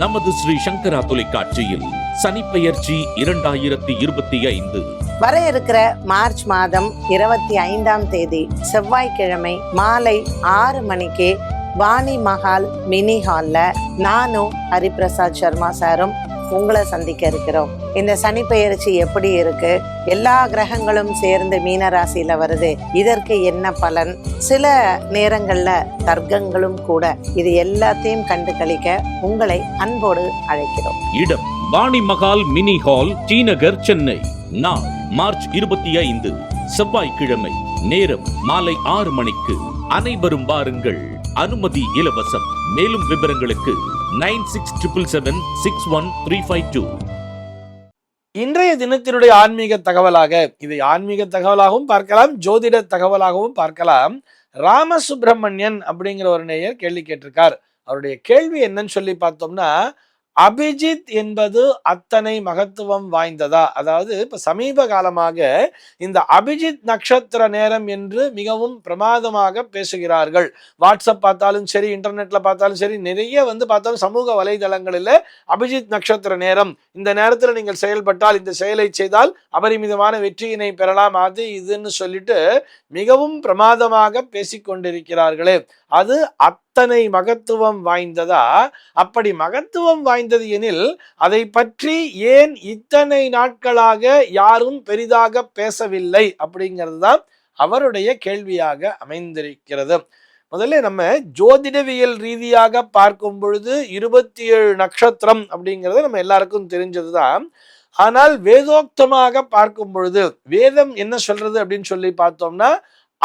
நமது ஸ்ரீ சங்கரா தொலைக்காட்சியில் சனிப்பெயர்ச்சி இரண்டாயிரத்தி இருபத்தி ஐந்து. வர இருக்கிற மார்ச் மாதம் இருபத்தி ஐந்தாம் தேதி செவ்வாய்க்கிழமை மாலை ஆறு மணிக்கு வாணி மஹால் மினி ஹால்ல நானும் ஹரிபிரசாத் சர்மா சாரும் உங்களை சந்திக்க இருக்கிறோம். இந்த சனி பெயர்ச்சி எப்படி இருக்கு? எல்லா கிரகங்களும் சேர்ந்து மீன ராசியில வருது. இதற்கு என்ன பலன்? சில நேரங்கள்ல தர்க்கங்களும் கூட. இது எல்லாத்தையும் கண்டு கழிக்க உங்களை அன்போடு அழைக்கிறோம். இடம் Vani Mahal mini hall T Nagar Chennai. நாள் மார்ச் இருபத்தி ஐந்து. செவ்வாய்க்கிழமை நேரம் மாலை ஆறு மணிக்கு. அனைவரும் வாருங்கள். அனுமதி இலவசம். மேலும் விவரங்களுக்கு nine six triple seven six one three five two. இன்றைய தினத்தினுடைய ஆன்மீக தகவலாக இதை ஆன்மீக தகவலாகவும் பார்க்கலாம் ஜோதிட தகவலாகவும் பார்க்கலாம். ராமசுப்பிரமணியன் அப்படிங்கிற ஒரு நேயர் கேள்வி கேட்டிருக்கார். அவருடைய கேள்வி என்னன்னு சொல்லி பார்த்தோம்னா அபிஜித் என்பது அத்தனை மகத்துவம் வாய்ந்ததா? அதாவது இப்ப சமீப காலமாக இந்த அபிஜித் நட்சத்திர நேரம் என்று மிகவும் பிரமாதமாக பேசுகிறார்கள். வாட்ஸ்அப் பார்த்தாலும் சரி இன்டர்நெட்ல பார்த்தாலும் சரி நிறைய வந்து பார்த்தாலும் சமூக வலைதளங்களில் அபிஜித் நட்சத்திர நேரம். இந்த நேரத்தில் நீங்கள் செயல்பட்டால் இந்த செயலை செய்தால் அபரிமிதமான வெற்றியினை பெறலாம். அது இதுன்னு சொல்லிட்டு மிகவும் பிரமாதமாக பேசிக்கொண்டிருக்கிறார்களே. அது அத் அத்தனை மகத்துவம் வாய்ந்ததா? அப்படி மகத்துவம் வாய்ந்தது எனில் அதை பற்றி ஏன் இத்தனை நாட்களாக யாரும் பெரிதாக பேசவில்லை? அப்படிங்கிறது தான் அவருடைய கேள்வியாக அமைந்திருக்கிறது. முதல்ல நம்ம ஜோதிடவியல் ரீதியாக பார்க்கும் பொழுது இருபத்தி ஏழு நட்சத்திரம் அப்படிங்கிறது நம்ம எல்லாருக்கும் தெரிஞ்சதுதான். ஆனால் வேதோக்தமாக பார்க்கும் பொழுது வேதம் என்ன சொல்றது அப்படின்னு சொல்லி பார்த்தோம்னா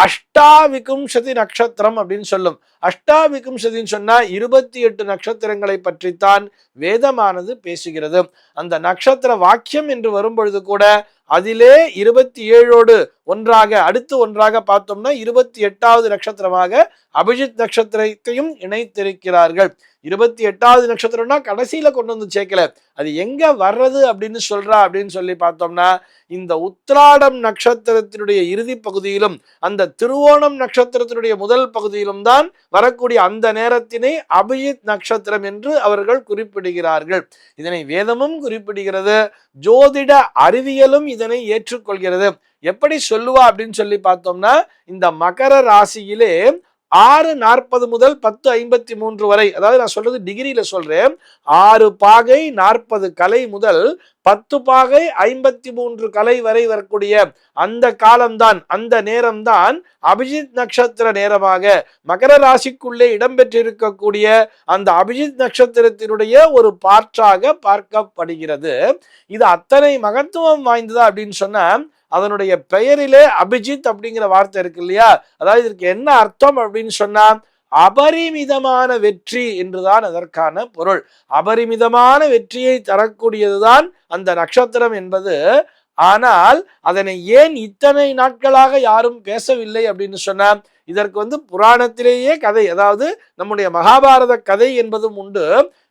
அஷ்டாவிகும்சதி நட்சத்திரம் அப்படின்னு சொல்லும். அஷ்டாவிகும்சதின்னு சொன்னா இருபத்தி எட்டு நட்சத்திரங்களை பற்றித்தான் வேதமானது பேசுகிறது. அந்த நட்சத்திர வாக்கியம் என்று வரும்பொழுது கூட அதிலே இருபத்தி ஏழோடு ஒன்றாக அடுத்து ஒன்றாக பார்த்தோம்னா இருபத்தி எட்டாவது நட்சத்திரமாக அபிஜித் நட்சத்திரத்தையும் இணைத்திருக்கிறார்கள். இருபத்தி எட்டாவது நட்சத்திரம்னா கடைசியில கொண்டு வந்து சேர்க்கல. அது எங்க வர்றது அப்படின்னு சொல்றா அப்படின்னு சொல்லி பார்த்தோம்னா இந்த உத்ராடம் நட்சத்திரத்தினுடைய இறுதி பகுதியிலும் அந்த திருவோணம் நட்சத்திரத்தினுடைய முதல் பகுதியிலும் தான் வரக்கூடிய அந்த நேரத்தினை அபிஜித் நட்சத்திரம் என்று அவர்கள் குறிப்பிடுகிறார்கள். இதனை வேதமும் குறிப்பிடுகிறது. ஜோதிட அறிவியலும் இதனை ஏற்றுக்கொள்கிறது. எப்படி சொல்லுவா அப்படின்னு சொல்லி பார்த்தோம்னா இந்த மகர ராசியிலே ஆறு நாற்பது முதல் பத்து ஐம்பத்தி மூன்று வரை அதாவது நான் சொல்றது டிகிரியில சொல்றேன். ஆறு பாகை நாற்பது கலை முதல் பத்து பாகை ஐம்பத்தி மூன்று கலை வரை வரக்கூடிய அந்த காலம்தான் அந்த நேரம்தான் அபிஜித் நட்சத்திர நேரமாக. மகர ராசிக்குள்ளே இடம்பெற்றிருக்கக்கூடிய அந்த அபிஜித் நட்சத்திரத்தினுடைய ஒரு பாற்றாக பார்க்கப்படுகிறது. இது அத்தனை மகத்துவம் வாய்ந்ததா அப்படின்னு சொன்னா அதனுடைய பெயரிலே அபிஜித் அப்படிங்கிற வார்த்தை இருக்கு இல்லையா? அதாவது இதற்கு என்ன அர்த்தம் அப்படின்னு சொன்னா அபரிமிதமான வெற்றி என்றுதான் அதற்கான பொருள். அபரிமிதமான வெற்றியை தரக்கூடியதுதான் அந்த நட்சத்திரம் என்பது ஆனால் அதனை ஏன் இத்தனை நாட்களாக யாரும் பேசவில்லை அப்படின்னு சொன்னால் இதற்கு வந்து புராணத்திலேயே கதை அதாவது நம்முடைய மகாபாரத கதை என்பதும் உண்டு.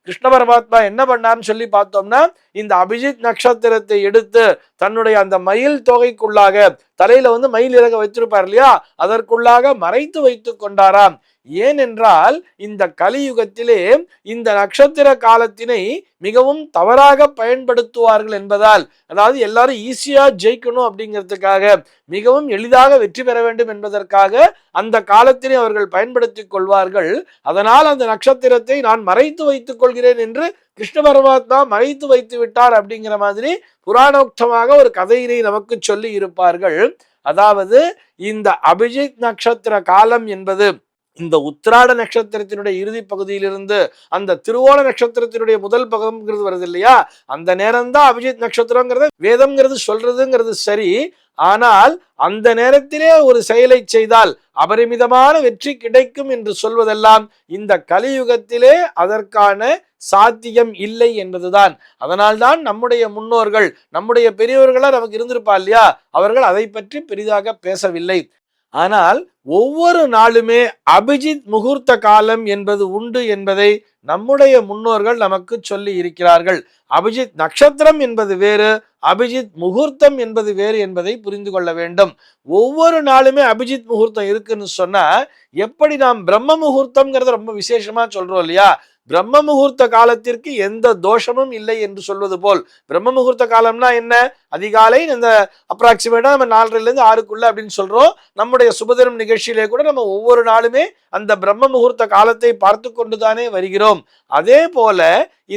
கிருஷ்ண பரமாத்மா என்ன பண்ணார்னு சொல்லி பார்த்தோம்னா இந்த அபிஜித் நட்சத்திரத்தை எடுத்து தன்னுடைய அந்த மயில் தொகைக்குள்ளாக தலையில வந்து மயில் இறக வச்சிருப்பார் இல்லையா? அதற்குள்ளாக மறைத்து வைத்து கொண்டாராம். ஏனென்றால் இந்த கலியுகத்திலே இந்த நட்சத்திர காலத்தினை மிகவும் தவறாக பயன்படுத்துவார்கள் என்பதால் அதாவது எல்லாரும் ஈஸியா ஜெயிக்கணும் அப்படிங்கிறதுக்காக மிகவும் எளிதாக வெற்றி பெற வேண்டும் என்பதற்காக அந்த காலத்தினை அவர்கள் பயன்படுத்தி கொள்வார்கள். அதனால் அந்த நட்சத்திரத்தை நான் மறைத்து வைத்துக் கொள்கிறேன் என்று கிருஷ்ண பரமாத்மா மறைத்து வைத்து விட்டார் அப்படிங்கிற மாதிரி புராணோக்தமாக ஒரு கதையினை நமக்கு சொல்லி இருப்பார்கள். அதாவது இந்த அபிஜித் நட்சத்திர காலம் என்பது இந்த உத்திராட நட்சத்திரத்தினுடைய இறுதி பகுதியிலிருந்து அந்த திருவோண நட்சத்திரத்தினுடைய முதல் பகம்ங்கிறது வருது இல்லையா? அந்த நேரம் தான் அபிஜித் நட்சத்திரங்கிறத வேதம்ங்கிறது சொல்றதுங்கிறது சரி. ஆனால் அந்த நேரத்திலே ஒரு செயலை செய்தால் அபரிமிதமான வெற்றி கிடைக்கும் என்று சொல்வதெல்லாம் இந்த கலியுகத்திலே அதற்கான சாத்தியம் இல்லை என்பதுதான். அதனால்தான் நம்முடைய முன்னோர்கள் நம்முடைய பெரியவர்களாக நமக்கு இருந்திருப்பா இல்லையா? அவர்கள் அதை பற்றி பெரிதாக பேசவில்லை. ஆனால் ஒவ்வொரு நாளுமே அபிஜித் முகூர்த்த காலம் என்பது உண்டு என்பதை நம்முடைய முன்னோர்கள் நமக்கு சொல்லி இருக்கிறார்கள். அபிஜித் நட்சத்திரம் என்பது வேறு அபிஜித் முகூர்த்தம் என்பது வேறு என்பதை புரிந்து கொள்ள வேண்டும். ஒவ்வொரு நாளுமே அபிஜித் முகூர்த்தம் இருக்குன்னு சொன்னா எப்படி நாம் பிரம்ம முகூர்த்தம்ங்கிறத ரொம்ப விசேஷமா சொல்றோம் இல்லையா? பிரம்ம முகூர்த்த காலத்திற்கு எந்த தோஷமும் இல்லை என்று சொல்வது போல். பிரம்ம முகூர்த்த காலம்னா என்ன? அதிகாலை இந்த அப்ராக்சிமேட்டா நம்ம நாலரைலேருந்து ஆறுக்குள்ள அப்படின்னு சொல்றோம். நம்முடைய சுபதினம் நிகழ்ச்சியிலே கூட நம்ம ஒவ்வொரு நாளுமே அந்த பிரம்ம முகூர்த்த காலத்தை பார்த்து கொண்டுதானே வருகிறோம். அதே போல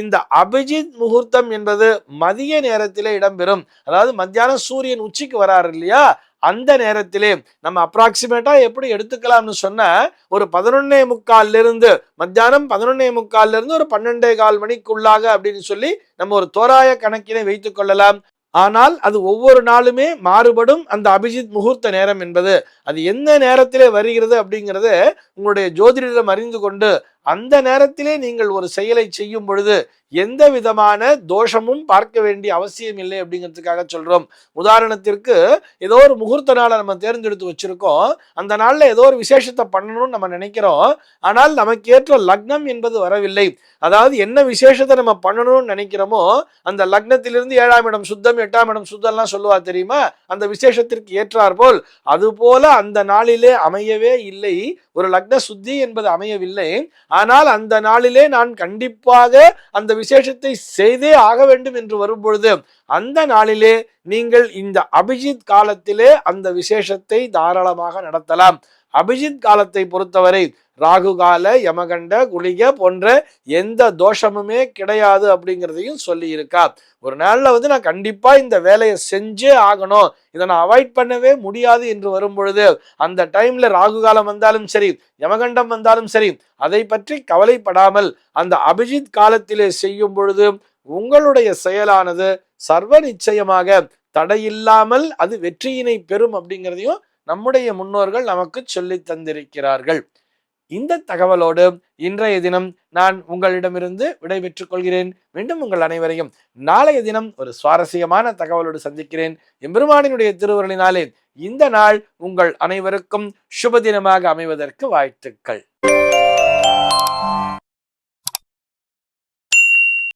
இந்த அபிஜித் முகூர்த்தம் என்பது மதிய நேரத்திலே இடம்பெறும். அதாவது மத்தியானம் சூரியன் உச்சிக்கு வராரு இல்லையா? அந்த நேரத்திலே நம்ம அப்ராக்சிமேட்டா எப்படி எடுத்துக்கலாம்னு சொன்ன ஒரு பதினொன்னே முக்கால்ல இருந்து மத்தியானம் பதினொன்னே முக்கால்ல இருந்து ஒரு பன்னெண்டே கால் மணிக்குள்ளாக அப்படின்னு சொல்லி நம்ம ஒரு தோராய கணக்கினை வைத்துக் கொள்ளலாம். ஆனால் அது ஒவ்வொரு நாளுமே மாறுபடும் அந்த அபிஜித் முகூர்த்த நேரம் என்பது. அது எந்த நேரத்திலே வருகிறது அப்படிங்கிறது உங்களுடைய ஜோதிடம் அறிந்து கொண்டு அந்த நேரத்திலே நீங்கள் ஒரு செயலை செய்யும் பொழுது எந்த விதமான தோஷமும் பார்க்க வேண்டிய அவசியம் இல்லை அப்படிங்கிறதுக்காக சொல்றோம். உதாரணத்திற்கு ஏதோ ஒரு முகூர்த்த நாளை நம்ம தேர்ந்தெடுத்து வச்சிருக்கோம். அந்த நாளில் ஏதோ ஒரு விசேஷத்தை பண்ணணும்னு நம்ம நினைக்கிறோம். ஆனால் நமக்கு ஏற்ற லக்னம் என்பது வரவில்லை. அதாவது என்ன விசேஷத்தை நம்ம பண்ணணும்னு நினைக்கிறோமோ அந்த லக்னத்திலிருந்து ஏழாம் இடம் சுத்தம் எட்டாம் இடம் சுத்தம்லாம் சொல்லுவா தெரியுமா? அந்த விசேஷத்திற்கு ஏற்றார் போல். அது போல அந்த நாளிலே அமையவே இல்லை. ஒரு லக்ன சுத்தி என்பது அமையவில்லை. ஆனால் அந்த நாளிலே நான் கண்டிப்பாக அந்த விசேஷத்தை செய்தே ஆக வேண்டும் என்று வரும்பொழுது அந்த நாளிலே நீங்கள் இந்த அபிஜித் காலத்திலே அந்த விசேஷத்தை தாராளமாக நடத்தலாம். அபிஜித் காலத்தை பொறுத்தவரை ராகு கால யமகண்ட குளிக போன்ற எந்த தோஷமுமே கிடையாது அப்படிங்கிறதையும் சொல்லி இருக்கா ஒரு நாளில் வந்து நான் கண்டிப்பா இந்த வேலையை செஞ்சே ஆகணும். இதை நான் அவாய்ட் பண்ணவே முடியாது என்று வரும் பொழுது அந்த டைம்ல ராகு காலம் வந்தாலும் சரி யமகண்டம் வந்தாலும் சரி அதை பற்றி கவலைப்படாமல் அந்த அபிஜித் காலத்திலே செய்யும் பொழுது உங்களுடைய செயலானது சர்வ நிச்சயமாக தடையில்லாமல் அது வெற்றியினை பெறும் அப்படிங்கிறதையும் நம்முடைய முன்னோர்கள் நமக்கு சொல்லி தந்திருக்கிறார்கள். இந்த தகவலோடு இன்றைய தினம் நான் உங்களிடமிருந்து விடைபெற்றுக் கொள்கிறேன். மீண்டும் உங்கள் அனைவரையும் நாளைய தினம் ஒரு சுவாரஸ்யமான தகவலோடு சந்திக்கிறேன். எம்பெருமானினுடைய திருவருளினாலே இந்த நாள் உங்கள் அனைவருக்கும் சுப தினமாக அமைவதற்கு வாழ்த்துக்கள்.